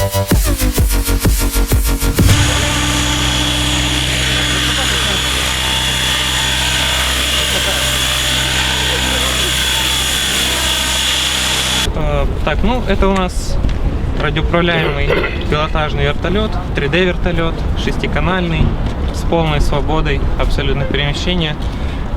Э, Так, ну это у нас радиоуправляемый пилотажный вертолет, 3D вертолет, шестиканальный, с полной свободой абсолютно перемещения.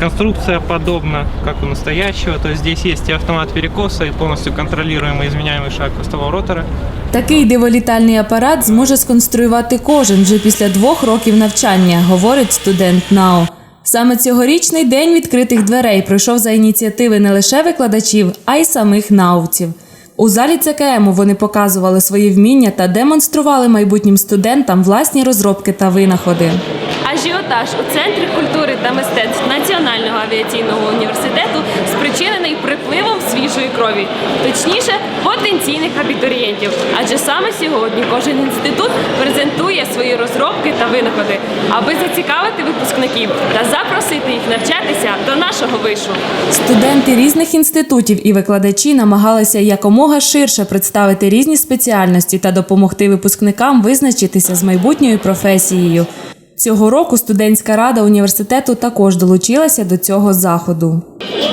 Конструкция подобна, как у настоящего, то есть здесь есть и автомат перекоса, и полностью контролируемый изменяемый шаг хвостового ротора. Такий диволітальний апарат зможе сконструювати кожен вже після двох років навчання, говорить студент НАО. Саме цьогорічний день відкритих дверей пройшов за ініціативи не лише викладачів, а й самих наувців. У залі ЦКМу вони показували свої вміння та демонстрували майбутнім студентам власні розробки та винаходи. Ажіотаж у центрі культури та мистецтв Національного авіаційного університету спричинений припливом свіжої крові, точніше, потенційних абітурієнтів. Адже саме сьогодні кожен інститут презентує свої розробки та винаходи, аби зацікавити випускників та запросити їх навчатися до нашого вишу. Студенти різних інститутів і викладачі намагалися якомога ширше представити різні спеціальності та допомогти випускникам визначитися з майбутньою професією. Цього року студентська рада університету також долучилася до цього заходу.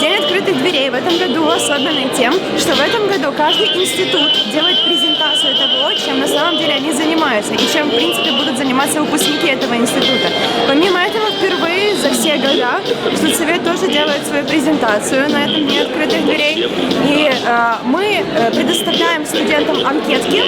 День открытых дверей в этом году особенный тем, что в этом году каждый институт делает презентацию того, чем на самом деле они занимаются и чем, в принципе, будут заниматься выпускники этого института. все года студсовет тоже делает свою презентацию на этом дне открытых дверей. И э, мы э, предоставляем студентам анкетки,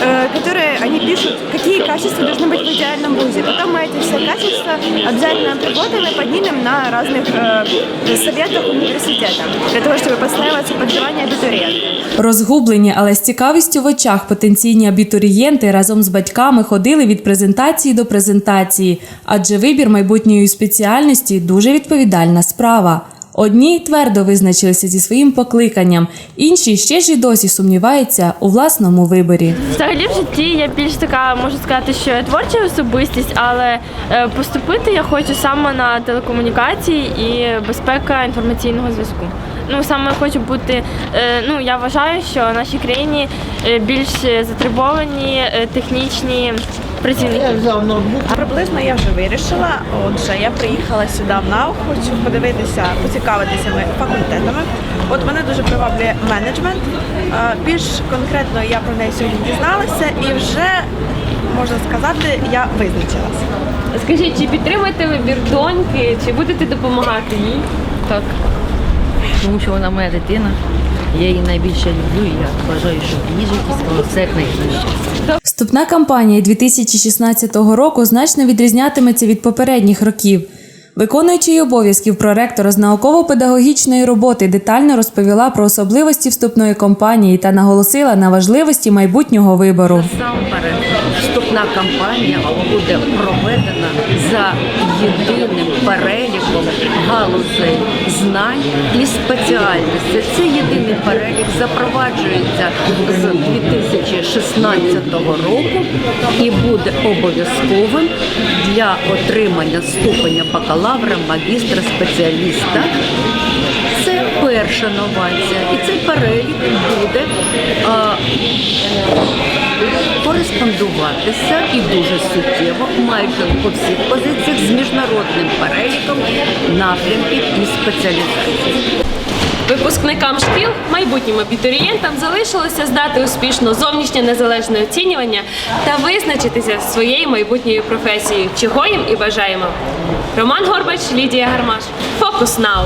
э, которые они пишут, какие качества должны быть в идеальном вузе. Потом мы эти все качества обязательно обработаем и поднимем на разных э, советах университета, для того, чтобы подстраиваться под желания абитуриентов. Розгублені, але з цікавістю в очах потенційні абітурієнти разом з батьками ходили від презентації до презентації, адже вибір майбутньої спеціальності дуже відповідальна справа. Одні твердо визначилися зі своїм покликанням, інші ще ж і досі сумніваються у власному виборі. Взагалі в житті я більш така можу сказати, що я творча особистість, але е, поступити я хочу саме на телекомунікації і безпека інформаційного зв'язку. Ну саме хочу бути. е, Ну я вважаю, що в нашій країні е, більш затребовані технічні працівники. А приблизно я вже вирішила. Отже, я приїхала сюди в НАУ, хочу подивитися, поцікавитися ми факультетами. От мене дуже приваблює менеджмент. Е, Більш конкретно я про неї сьогодні дізналася і вже можна сказати, я визначилася. Скажіть, чи підтримуєте вибір доньки, чи будете допомагати їй? Так. Тому що вона моя дитина. Я її найбільше люблю, і я вважаю, що все як найкраще. Вступна кампанія 2016 року значно відрізнятиметься від попередніх років. Виконуючий обов'язків проректора з науково-педагогічної роботи детально розповіла про особливості вступної кампанії та наголосила на важливості майбутнього вибору. Насамперед, вступна кампанія буде проведена за єдиним переліком галузей знань і спеціальностей. Це єдиний перелік запроваджується з 2016 року і буде обов'язковим для отримання ступеня бакалавра, магістра, спеціаліста. Це перша новація, і цей перелік буде кореспондуватися і дуже суттєво, майже по всіх позиціях з міжнародним переліком напрямків і спеціалізацій. Випускникам шкіл, майбутнім абітурієнтам залишилося здати успішно зовнішнє незалежне оцінювання та визначитися своєю майбутньою професією, чого їм і бажаємо. Роман Горбач, Лідія Гармаш. Фокус Нау.